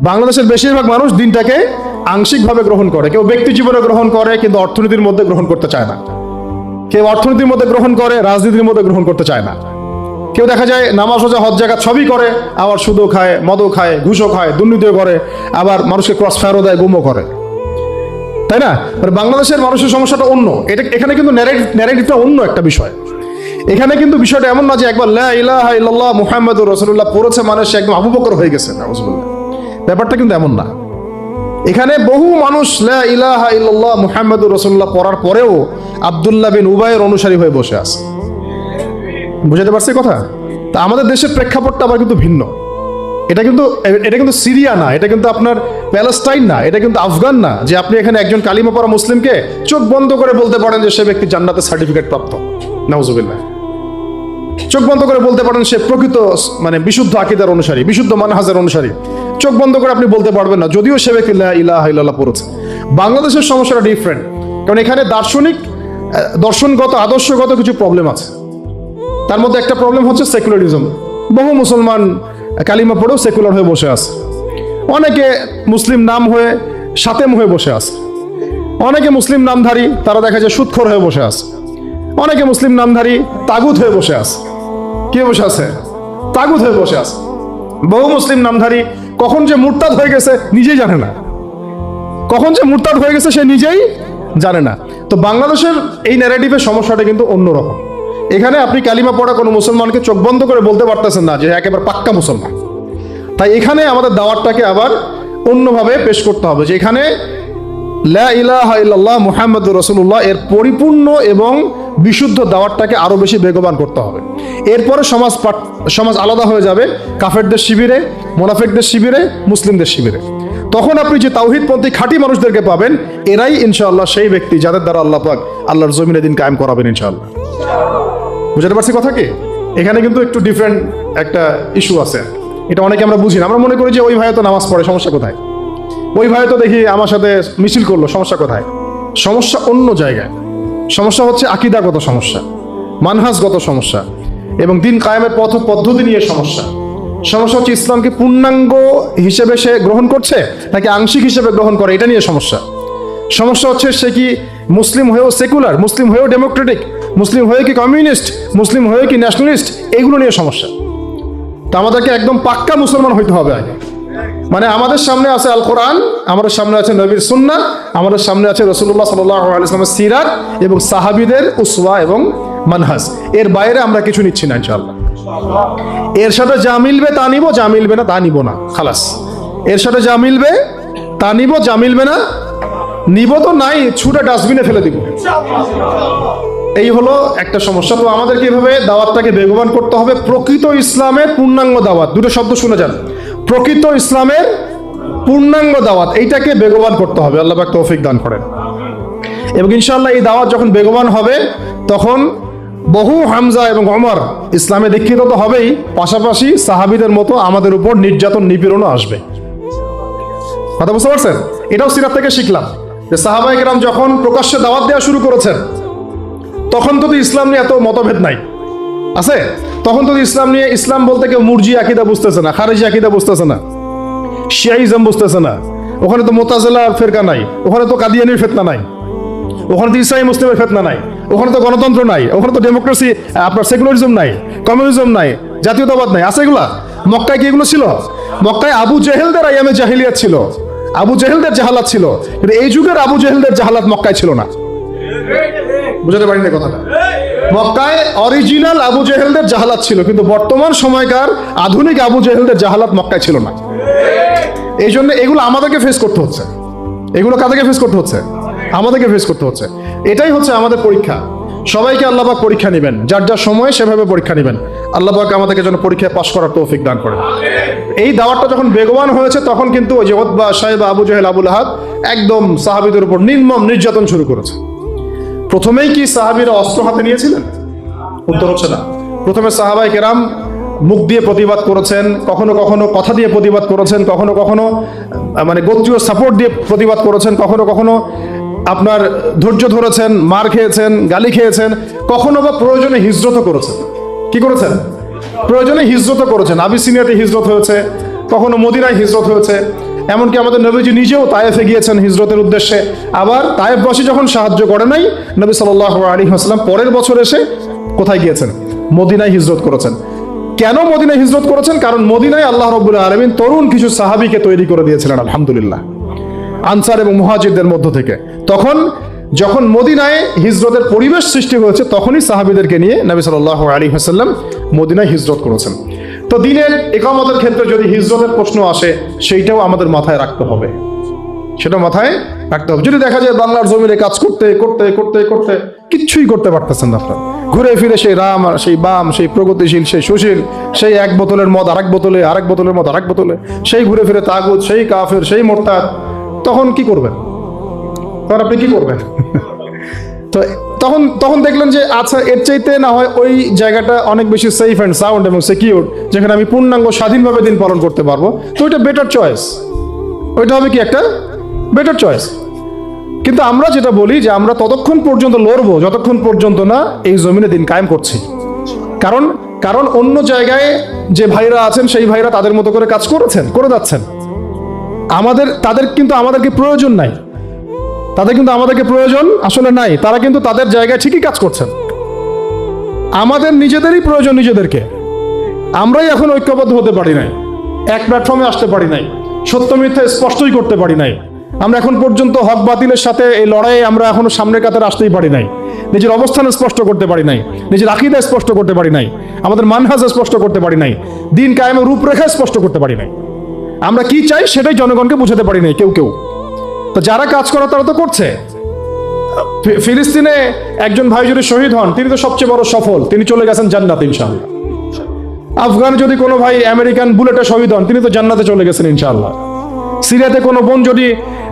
বাংলাদেশের বেশিরভাগ মানুষ দিনটাকে আংশিকভাবে গ্রহণ করে। কেউ ব্যক্তি জীবনে গ্রহণ করে, কিন্তু অর্থনীতির মধ্যে গ্রহণ করতে চায় না। কেউ অর্থনীতির মধ্যে গ্রহণ করে, রাজনীতির মধ্যে গ্রহণ করতে চায় না। কেউ দেখা যায় নামাজ রোজা, হজ জায়গা সবই করে, আবার সুদও খায়, মদও খায়, ঘুষও খায়, দুর্নীতিও করে, আবার মানুষকে ক্রস ফায়ারও দেয়, গুমও করে। তাই না? মানে বাংলাদেশের মানুষের সমস্যাটা অন্য। এটা এখানে কিন্তু ন্যারেটিভটা অন্য একটা বিষয়। এখানে কিন্তু বিষয়টা এমন না যে একবার লা ইলাহা ইল্লাল্লাহ মুহাম্মাদুর রাসূলুল্লাহ পড়েছে মানে সে একদম আবু বকর হয়ে গেছে, নাউজুবিল্লাহ। ব্যাপারটা কিন্তু এমন না। এখানে বহু মানুষ ইলাহা মুহাম্মাদুর রাসূলুল্লাহ পড়ার পরেও আব্দুল্লাহ বিন উবাইয়ের অনুসারী হয়ে বসে আছে। বুঝাতে পারছি কথা? তা আমাদের দেশের প্রেক্ষাপটটা আবার কিন্তু ভিন্ন। এটা কিন্তু এটা কিন্তু সিরিয়া না, এটা কিন্তু আপনার প্যালেস্টাইন না, এটা কিন্তু আফগান না, যে আপনি এখানে একজন কালিমা পড়া মুসলিমকে চোখ বন্ধ করে বলতে পারেন যে সে ব্যক্তি জান্নাতের সার্টিফিকেট প্রাপ্ত। নাউজুবিল্লাহ। চোখ বন্ধ করে বলতে পারেন সে প্রকৃত মানে বিশুদ্ধ আকিদার অনুসারী, বিশুদ্ধ মানহাজের অনুসারী। চোখ বন্ধ করে আপনি বলতে পারবেন না, যদিও সে ব্যক্তি ইলাহা ইল্লাল্লাহ পড়েছে। বাংলাদেশের সমস্যাটা ডিফারেন্ট কারণ এখানে দার্শনিক দর্শনগত, আদর্শগত কিছু প্রবলেম আছে। তার মধ্যে একটা প্রবলেম হচ্ছে সেকুলারিজম বহু মুসলমান কালিমা পড়েও সেকুলার হয়ে বসে আছে। অনেকে মুসলিম নাম হয়ে সাতেম হয়ে বসে আছে। অনেকে মুসলিম নামধারী, তারা দেখা যায় সুৎখর হয়ে বসে আছে। অনেকে মুসলিম নামধারী তাগুত হয়ে বসে আছে। কে বসে আছে? তাগুত হয়ে বসে আছে। বহু মুসলিম নামধারী কখন যে মুরতাদ হয়ে গেছে নিজেই জানে না। কখন যে মুরতাদ হয়ে গেছে সে নিজেই জানে না। তো বাংলাদেশের এই ন্যারেটিভের সমস্যাটা কিন্তু অন্যরকম। এখানে আপনি কালিমা পড়া কোনো মুসলমানকে চোখ বন্ধ করে বলতে পারতেছেন না যে একেবারে পাক্কা মুসলমান। তাই এখানে আমাদের দাওয়াতটাকে আবার অন্যভাবে পেশ করতে হবে যে এখানে লা ইলাহা ইল্লাল্লাহ মুহাম্মদুর রাসূলুল্লাহ এর পরিপূর্ণ এবং বিশুদ্ধ দাওয়াতটাকে আরও বেশি বেগবান করতে হবে। এরপরে সমাজ পাট- সমাজ আলাদা হয়ে যাবে কাফেরদের শিবিরে, মোনাফেকদের শিবিরে, মুসলিমদের শিবিরে। তখন আপনি যে তাওহিদপন্থী খাঁটি মানুষদেরকে পাবেন, এরাই ইনশাআল্লাহ সেই ব্যক্তি যাদের দ্বারা আল্লাহ পাক আল্লাহর জমিনে দিন কায়েম করাবেন ইনশাআল্লাহ। বুঝতে পারছি কথা কি? এখানে কিন্তু একটু ডিফারেন্ট একটা ইস্যু আছে। এটা অনেকে আমরা বুঝি না। আমরা মনে করি যে ওই ভাই তো নামাজ পড়ে, সমস্যা কোথায়? ওই ভাই তো দেখি আমার সাথে মিছিল করল, সমস্যা কোথায়? সমস্যা অন্য জায়গায়। সমস্যা হচ্ছে আকিদাগত সমস্যা, মানহাজগত সমস্যা এবং দিন কায়েমের পথ পদ্ধতি নিয়ে সমস্যা। সমস্যা হচ্ছে ইসলামকে পূর্ণাঙ্গ হিসেবে সে গ্রহণ করছে নাকি আংশিক হিসেবে গ্রহণ করে, এটা নিয়ে সমস্যা। সমস্যা হচ্ছে সে কি মুসলিম হয়েও সেকুলার, মুসলিম হয়েও ডেমোক্রেটিক, মুসলিম হয়ে কি কমিউনিস্ট, মুসলিম হয়ে কি ন্যাশনালিস্ট, এগুলো নিয়ে সমস্যা। তো আমাদেরকে একদম পাক্কা মুসলমান হইতে হবে আগে। মানে আমাদের সামনে আছে আল কোরআন আমাদের সামনে আছে নবীর সুন্না আমাদের সামনে আছে রসুল্লাহ সাল্লামের সিরাত এবং সাহাবিদের উসওয়া এবং মানহাজ। এর বাইরে আমরা কিছু নিচ্ছি না ইনশাআল্লাহ। এর সাথে যা মিলবে তা নিব, যা মিলবে না তা নিব না। খালাস। এর সাথে যা মিলবে তা নিব, যা মিলবে না, নিব তো নাই, ছুটে ডাস্টবিনে ফেলে দিব। এই হলো একটা সমস্যা। তো আমাদেরকে এভাবে দাওয়াতটাকে বেগবান করতে হবে। প্রকৃত ইসলামের পূর্ণাঙ্গ দাওয়াত। দুটো শব্দ শুনে যান। প্রকৃত ইসলামের পূর্ণাঙ্গ দাওয়াত, এইটাকে বেগবান করতে হবে। আল্লাহ পাক তৌফিক দান করেন। এবং ইনশাল্লাহ এই দাওয়াত যখন বেগবান হবে, তখন বহু হামজা এবং অমর ইসলামে দীক্ষিত তো হবেই, পাশাপাশি সাহাবিদের মতো আমাদের উপর নির্যাতন, নিপীড়নও আসবে। কথা বুঝতে পারছেন? এটাও সিরাত থেকে শিখলাম। যে সাহাবাই কেরাম যখন প্রকাশ্যে দাওয়াত দেওয়া শুরু করেছেন, তখন তো ইসলাম নিয়ে এত মতভেদ নাই। আছে? তখন তো ইসলাম নিয়ে ইসলাম বলতে কেউ মুরজি আকিদা বুঝতেছে না, খারেজি আকিদা বুঝতেছে না, শিয়াইজম বুঝতেছে না। ওখানে তো মোতাজেলা ফেরকা নাই, ওখানে তো কাদিয়ানির ফেতনা নাই, ওখানে তো ইসলামী মুসলিমের ফেতনা নাই, ওখানে তো গণতন্ত্র নাই, ওখানে তো ডেমোক্রেসি আপনার সেকুলারিজম নাই কমিউনিজম নাই, জাতীয়তাবাদ নাই, আছে এগুলা? মক্কায় কি এগুলো ছিল? মক্কায় আবু জেহেলদের আইয়ামে জাহিলিয়াত ছিল, আবু জেহেলদের জাহালাত ছিল, কিন্তু এই যুগের আবু জেহেলদের জাহালাত মক্কায় ছিল না। বুঝাতে পারিনি কথাটা। মক্কায় অরিজিনাল আবু জেহেলদের জাহালাত ছিল, কিন্তু বর্তমান সময়কার আধুনিক আবু জেহেলদের জাহালাত মক্কায় ছিল না। এই জন্য এগুলো আমাদেরকে ফেস করতে হচ্ছে। এগুলো কাদেরকে ফেস করতে হচ্ছে? আমাদেরকে ফেস করতে হচ্ছে। এটাই হচ্ছে আমাদের পরীক্ষা। সবাইকে আল্লাহবাক পরীক্ষা নেবেন। যার যার সময় সেভাবে পরীক্ষা নেবেন। আল্লাহবাক আমাদেরকে যেন পরীক্ষায় পাশ করার তৌফিক দান করেন। এই দাওয়াতটা যখন বেগবান হয়েছে, তখন কিন্তু ওই যে ওতবা, সাহেব, আবু জাহেল, আবুল আহাদ একদম সাহাবিদের উপর নির্মম নির্যাতন শুরু করেছে। প্রথমেই কি সাহাবিরা অস্ত্র হাতে নিয়েছিলেন? উত্তর হচ্ছে না। প্রথমে সাহাবাই কেরাম মুখ দিয়ে প্রতিবাদ করেছেন, কখনো কখনো কথা দিয়ে প্রতিবাদ করেছেন, কখনো কখনো মানে গোত্রীয় সাপোর্ট দিয়ে প্রতিবাদ করেছেন, কখনো কখনো আপনার ধৈর্য ধরেছেন, মার খেয়েছেন, গালি খেয়েছেন, কখনো বা প্রয়োজনে হিজরতও করেছেন। কি করেছেন? প্রয়োজনে হিজরতও করেছেন। আবিসিনিয়াতে হিজরত হয়েছে, কখনো মদিনায় হিজরত হয়েছে এমনকি আমাদের নবীজি নিজেও তায়েফে গিয়েছেন হিজরতের উদ্দেশ্যে। আবার তায়েফবাসী যখন সাহায্য করে নাই, নবী সাল্লাহ আলী হাসলাম পরের বছর এসে কোথায় গিয়েছেন? মদিনায় হিজরত করেছেন। কেন মদিনায় হিজরত করেছেন? কারণ মদিনায় আল্লাহ রব্বুল আলমিন তরুণ কিছু সাহাবিকে তৈরি করে দিয়েছিলেন, আলহামদুলিল্লাহ। আনসার এবং মুহাজিরদের মধ্য থেকে। তখন যখন মদিনায় হিজরতের পরিবেশ সৃষ্টি হয়েছে, তখনই সাহাবিদেরকে নিয়ে নবী সাল্লাহ আলী হাসাল্লাম মদিনায় হিজরত করেছেন। তো দিনের একামতের ক্ষেত্রে যদি হিজরতের প্রশ্ন আসে, সেইটাও আমাদের মাথায় রাখতে হবে। সেটা মাথায় রাখতে হবে। যদি দেখা যায় বাংলার জমিনে কাজ করতে করতে করতে করতে কিচ্ছুই করতে পারতেছেন আপনারা। ঘুরে ফিরে সেই রাম, সেই বাম, সেই প্রগতিশীল, সেই সুশীল, সেই এক বোতলের মদ আরেক বোতলে, আরেক বোতলের মদ আরেক বোতলে, সেই ঘুরে ফিরে তাগুদ সেই কাফের, সেই মোরতাদ, তখন কি করবেন? তখন আপনি কি করবেন? তো তখন তখন দেখলেন যে আচ্ছা এর চাইতে না হয় ওই জায়গাটা অনেক বেশি সেফ অ্যান্ড সাউন্ড এবং সিকিউর যেখানে আমি পূর্ণাঙ্গ স্বাধীনভাবে দিন পালন করতে পারব। তো ওইটা বেটার চয়েস ওইটা হবে কি একটা বেটার চয়েস কিন্তু আমরা যেটা বলি যে, আমরা ততক্ষণ পর্যন্ত লড়বো, যতক্ষণ পর্যন্ত না এই জমিনে দিন কায়েম করছি। কারণ কারণ অন্য জায়গায় যে ভাইরা আছেন, সেই ভাইরা তাদের মতো করে কাজ করেছেন, করে যাচ্ছেন। আমাদের, তাদের কিন্তু আমাদেরকে প্রয়োজন নাই। তাদের কিন্তু আমাদেরকে প্রয়োজন আসলে নাই। তারা কিন্তু তাদের জায়গায় ঠিকই কাজ করছেন। আমাদের নিজেদেরই প্রয়োজন নিজেদেরকে। আমরাই এখন ঐক্যবদ্ধ হতে পারি নাই। এক প্ল্যাটফর্মে আসতে পারি নাই। সত্য মিথ্যা স্পষ্টই করতে পারি নাই। আমরা এখন পর্যন্ত হক বাতিলের সাথে এই লড়াইয়ে আমরা এখনও সামনের কাতারে আসতেই পারি নাই। নিজের অবস্থান স্পষ্ট করতে পারি নাই। নিজের আকিদা স্পষ্ট করতে পারি নাই। আমাদের মানহাজ স্পষ্ট করতে পারি নাই। দিন কায়েমের রূপরেখা স্পষ্ট করতে পারি নাই। আমরা কি চাই সেটাই জনগণকে বুঝাতে পারি নাই, কেউ কেউ। তো যারা কাজ করে তারা তো করছে। ফিলিস্তিনে একজন ভাই যদি শহীদ হন, তিনি তো সবচেয়ে বড় সফল। তিনি চলে গেছেন জান্নাত ইনশাআল্লাহ। আফগানে যদি কোনো ভাই আমেরিকান বুলেটে শহীদ হন, তিনি তো জান্নাতে চলে গেছেন ইনশাল্লাহ সিরিয়াতে কোনো বোন যদি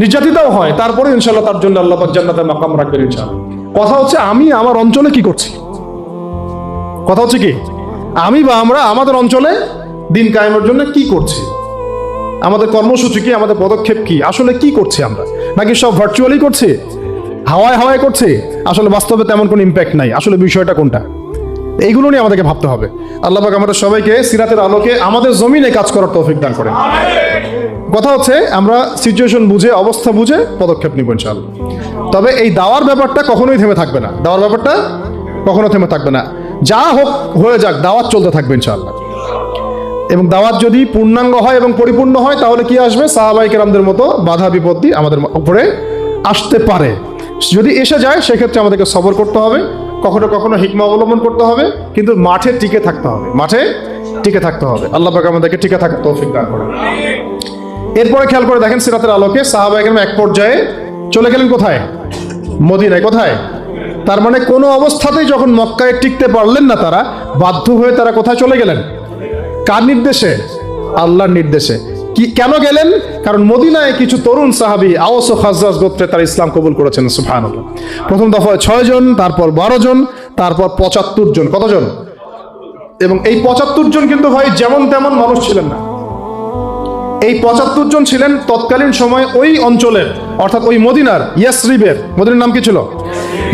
নির্যাতিতও হয়, তারপরে ইনশাল্লাহ তার জন্য আল্লাহ জান্নাতে মাকাম রাখবেন ইনশাআল্লাহ। কথা হচ্ছে, আমি আমার অঞ্চলে কি করছি? কথা হচ্ছে কি? আমি বা আমরা আমাদের অঞ্চলে দিন কায়েমের জন্য কি করছি? আমাদের কর্মসূচি কি, আমাদের পদক্ষেপ কি? আসলে কি করছি আমরা? নাকি সব ভার্চুয়ালি করছি? হাওয়ায় হাওয়ায় করছে? আসলে বাস্তবে তেমন কোনো ইম্প্যাক্ট নাই। আসলে বিষয়টা কোনটা? এইগুলো নিয়ে আমাদেরকে ভাবতে হবে। আল্লাহ পাক আমাদের সবাইকে সিরাতের আলোকে আমাদের জমিনে কাজ করার তৌফিক দান করেন। কথা হচ্ছে, আমরা সিচুয়েশন বুঝে, অবস্থা বুঝে পদক্ষেপ নিব ইনশাআল্লাহ। তবে এই দাওয়ার ব্যাপারটা কখনোই থেমে থাকবে না। দাওয়ার ব্যাপারটা কখনো থেমে থাকবে না। যা হোক, হয়ে যাক, দাওয়াত চলতে থাকবে ইনশাআল্লাহ। এবং দাওয়াত যদি পূর্ণাঙ্গ হয় এবং পরিপূর্ণ হয়, তাহলে কি আসবে? সাহাবাই কেরামদের মতো বাধা বিপত্তি আমাদের উপরে আসতে পারে। যদি এসে যায়, সেক্ষেত্রে আমাদেরকে সবর করতে হবে, কখনো কখনো হিকমা অবলম্বন করতে হবে, কিন্তু মাঠে টিকে থাকতে হবে, মাঠে টিকে থাকতে হবে। আল্লাহ পাক আমাদেরকে টিকে থাকার তৌফিক দান করেন। এরপরে খেয়াল করে দেখেন সিরাতের আলোকে সাহাবাই কেরাম এক পর্যায়ে চলে গেলেন কোথায়? মদিনায়। কোথায়? তার মানে কোনো অবস্থাতেই যখন মক্কায় টিকতে পারলেন না তারা, বাধ্য হয়ে তারা কোথায় চলে গেলেন? কার নির্দেশে? আল্লাহর নির্দেশে। কি, কেন গেলেন? কারণ মদিনায় কিছু তরুণ সাহাবি আওস ও খাজরাজ গোত্রে তারা ইসলাম কবুল করেছেন সুফান প্রথম দফায় ছয় জন, তারপর বারো জন, তারপর পঁচাত্তর জন। কতজন এবং এই পঁচাত্তর জন কিন্তু ভাই যেমন তেমন মানুষ ছিলেন না। এই পঁচাত্তর জন ছিলেন তৎকালীন সময় ওই অঞ্চলের, অর্থাৎ ওই মদিনার ইয়াসরিবের। মদিনার নাম কি ছিল?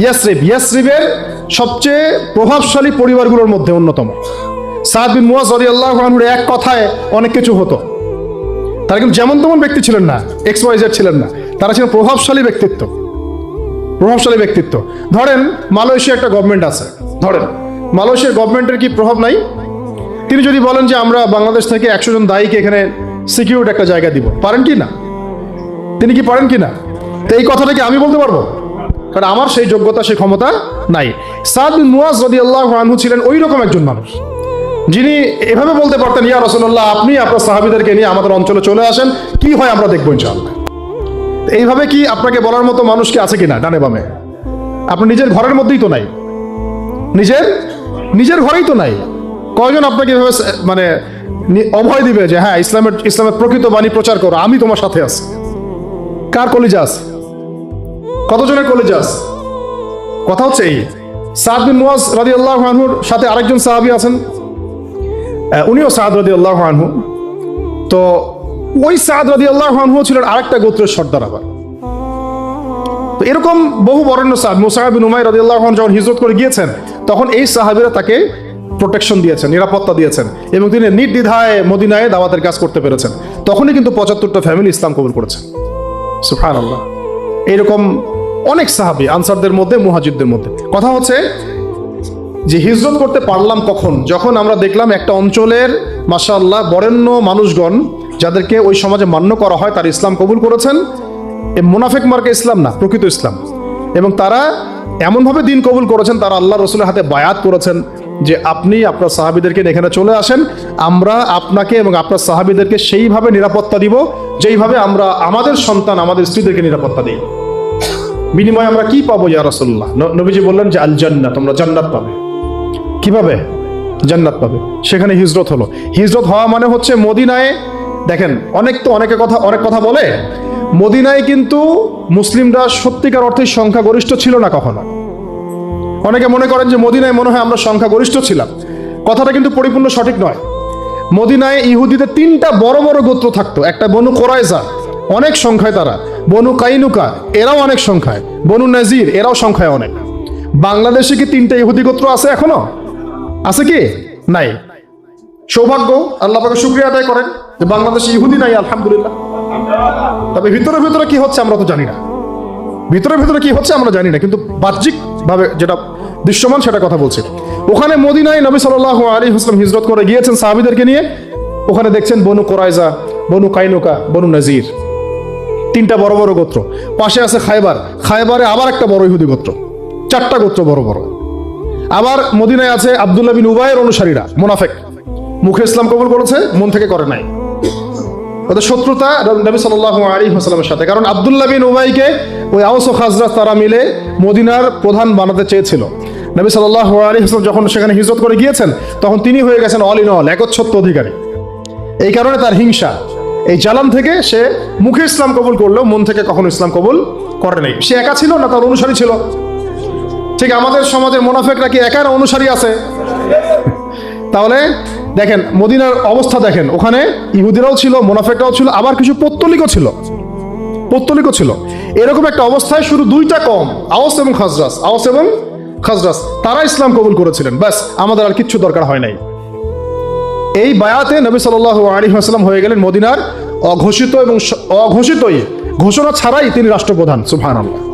ইয়াসরিব। ইয়াসরিবের সবচেয়ে প্রভাবশালী পরিবারগুলোর মধ্যে অন্যতম। সাদ বিন মুয়াজ রাদিয়াল্লাহু আনহুর এক কথায় অনেক কিছু হতো। তারা কিন্তু যেমন তেমন ব্যক্তি ছিলেন না, এক্স ছিলেন না। তারা ছিলেন প্রভাবশালী ব্যক্তিত্ব। প্রভাবশালী ব্যক্তিত্ব। ধরেন মালয়েশিয়া একটা গভর্নমেন্ট আছে। ধরেন মালয়েশিয়ার গভর্নমেন্টের কি প্রভাব নাই? তিনি যদি বলেন যে আমরা বাংলাদেশ থেকে একশো জন দায়ীকে এখানে সিকিউরিটি একটা জায়গা দিব, পারেন কি না? তিনি কি পারেন কি না? তো এই কথাটা কি আমি বলতে পারব? কারণ আমার সেই যোগ্যতা, সেই ক্ষমতা নাই। সাদ মুয়াজ রাদিয়াল্লাহু আনহু ছিলেন ওই রকম একজন মানুষ। যিনি এভাবে বলতে পারতেন, ইয়া রাসূলুল্লাহ, আপনি আপনার সাহাবীদেরকে নিয়ে আমাদের অঞ্চলে চলে আসেন, কি হয় আমরা দেখব ইনশাআল্লাহ? এইভাবে কি আপনাকে বলার মতো মানুষ কি আছে কিনা, ডানে বামে? আপনি নিজের ঘরের মধ্যেই তো নাই। নিজের? নিজের ঘরেই তো নাই। কয়জন আপনাকে এভাবে মানে অভয় দিবে যে হ্যাঁ ইসলামের ইসলামের প্রকৃত বাণী প্রচার করো, আমি তোমার সাথে আছি। কার কলিজাস কতজনের কলিজাস কথা হচ্ছে এই। সাদ বিন মুয়াজ রাদিয়াল্লাহু সাথে আরেকজন সাহাবী আছেন। উনিও সাদ রাদিয়াল্লাহু আনহু। তো ওই সাদ রাদিয়াল্লাহু আনহু ছিলেন আরেকটা গোত্রের সর্দার আবার। তো এরকম বহু বরেণ্য সাহাব মুসাহাব বিন উমাই রাদিয়াল্লাহু আনহু যখন হিজরত করে গিয়েছেন, তখন এই সাহাবীরা তাকে প্রোটেকশন দিয়েছেন, নিরাপত্তা দিয়েছেন এবং তিনি নির্দ্বিধায় মদিনায় দাওয়াতের কাজ করতে পেরেছেন। তখনই কিন্তু পঁচাত্তরটা ফ্যামিলি ইসলাম কবুল করেছেন সুফান আল্লাহ এইরকম অনেক সাহাবি, আনসারদের মধ্যে মুহাজিদদের মধ্যে। কথা হচ্ছে যে হিজরত করতে পারলাম কখন? যখন আমরা দেখলাম একটা অঞ্চলের, মাশাআল্লাহ, বরেণ্য মানুষগণ, যাদেরকে ওই সমাজে মান্য করা হয়, তার ইসলাম কবুল করেছেন। এ মুনাফেক মার্কে ইসলাম না, প্রকৃত ইসলাম। এবং তারা এমনভাবে দিন কবুল করেছেন, তারা আল্লাহ রসুলের হাতে বায়াত করেছেন, যে আপনি আপনার সাহাবিদেরকে এখানে চলে আসেন, আমরা আপনাকে এবং আপনার সাহাবিদেরকে সেইভাবে নিরাপত্তা দিব, যেইভাবে আমরা আমাদের সন্তান, আমাদের স্ত্রীদেরকে নিরাপত্তা দিই। বিনিময়ে আমরা কি পাবো, ইয়া রাসূলুল্লাহ? ন- নবীজি বললেন যে আল জান্নাত তোমরা জান্নাত পাবে। কীভাবে? জান্নাত পাবে। সেখানে হিজরত হলো। হিজরত হওয়া মানে হচ্ছে মদিনায়, দেখেন, অনেক তো অনেকে কথা, অনেক কথা বলে, মদিনায় কিন্তু মুসলিমরা সত্যিকার অর্থে সংখ্যাগরিষ্ঠ ছিল না কখনো। অনেকে মনে করেন যে মদিনায় মনে হয় আমরা সংখ্যাগরিষ্ঠ ছিলাম। কথাটা কিন্তু পরিপূর্ণ সঠিক নয়। মদিনায় ইহুদিদের তিনটা বড় বড় গোত্র থাকতো। একটা বনু কোরাইজা, অনেক সংখ্যায় তারা। বনু কাইনুকা, এরাও অনেক সংখ্যায়। বনু নাজির, এরাও সংখ্যায় অনেক। বাংলাদেশে কি তিনটা ইহুদি গোত্র আছে এখনও? আছে কি? নাই। সৌভাগ্য আল্লাহ পাকে শুক্রিয়া আদায় করেন যে বাংলাদেশে ইহুদি নাই, আলহামদুলিল্লাহ। তবে ভিতরে ভিতরে কি হচ্ছে আমরা তো জানি না। ভিতরে ভিতরে কি হচ্ছে আমরা জানি না, কিন্তু বাহ্যিক ভাবে যেটা দৃশ্যমান সেটা কথা বলছি। ওখানে মদিনায় নবী সাল্লাহ আলী হাসলাম হিজরত করে গিয়েছেন সাহাবিদেরকে নিয়ে। ওখানে দেখছেন বনু কোরাইজা বনু কাইনুকা, বনু নাজির। তিনটা বড় বড় গোত্র। পাশে আছে খাইবার। খাইবারে আবার একটা বড় ইহুদি গোত্র। চারটা গোত্র বড় বড়। আবার মদিনায় আছে আবদুল্লাহ বিন উবায়ের অনুসারীরা, মোনাফেক। মুখে ইসলাম কবুল করেছে, মন থেকে করে নাই। শত্রুতা নবী সাল্লাহ আলী হাসলামের সাথে। কারণ আবদুল্লাহ বিন উবাইকে ওই আউস তারা মিলে মদিনার প্রধান বানাতে চেয়েছিল। নবী সাল্লাহ আলী হাসলাম যখন সেখানে হিজরত করে গিয়েছেন, তখন তিনি হয়ে গেছেন অল ইন অল একচ্ছত্ব অধিকারী। এই কারণে তার হিংসা, এই জালান থেকে সে মুখে ইসলাম কবুল করলেও মন থেকে কখনো ইসলাম কবুল করে নাই। সে একা ছিল না, তার অনুসারী ছিল। ঠিক আমাদের সমাজের মোনাফেকরা কি একার অনুসারী আছে? তাহলে দেখেন, মদিনার অবস্থা দেখেন, ওখানে ইহুদিরাও ছিল, মোনাফেকরাও ছিল, আবার কিছু পত্তলিকও ছিল। পত্তলিকও ছিল। এরকম একটা অবস্থায় শুধু দুইটা কম আওস এবং খাজরাস আওস এবং খাজরাস তারা ইসলাম কবুল করেছিলেন। ব্যাস, আমাদের আর কিচ্ছু দরকার হয় নাই। এই বায়াতে নবী সাল আলী আসসালাম হয়ে গেলেন মদিনার অঘোষিত এবং অঘোষিতই ঘোষণা ছাড়াই তিনি রাষ্ট্রপ্রধান সুবহান আল্লাহ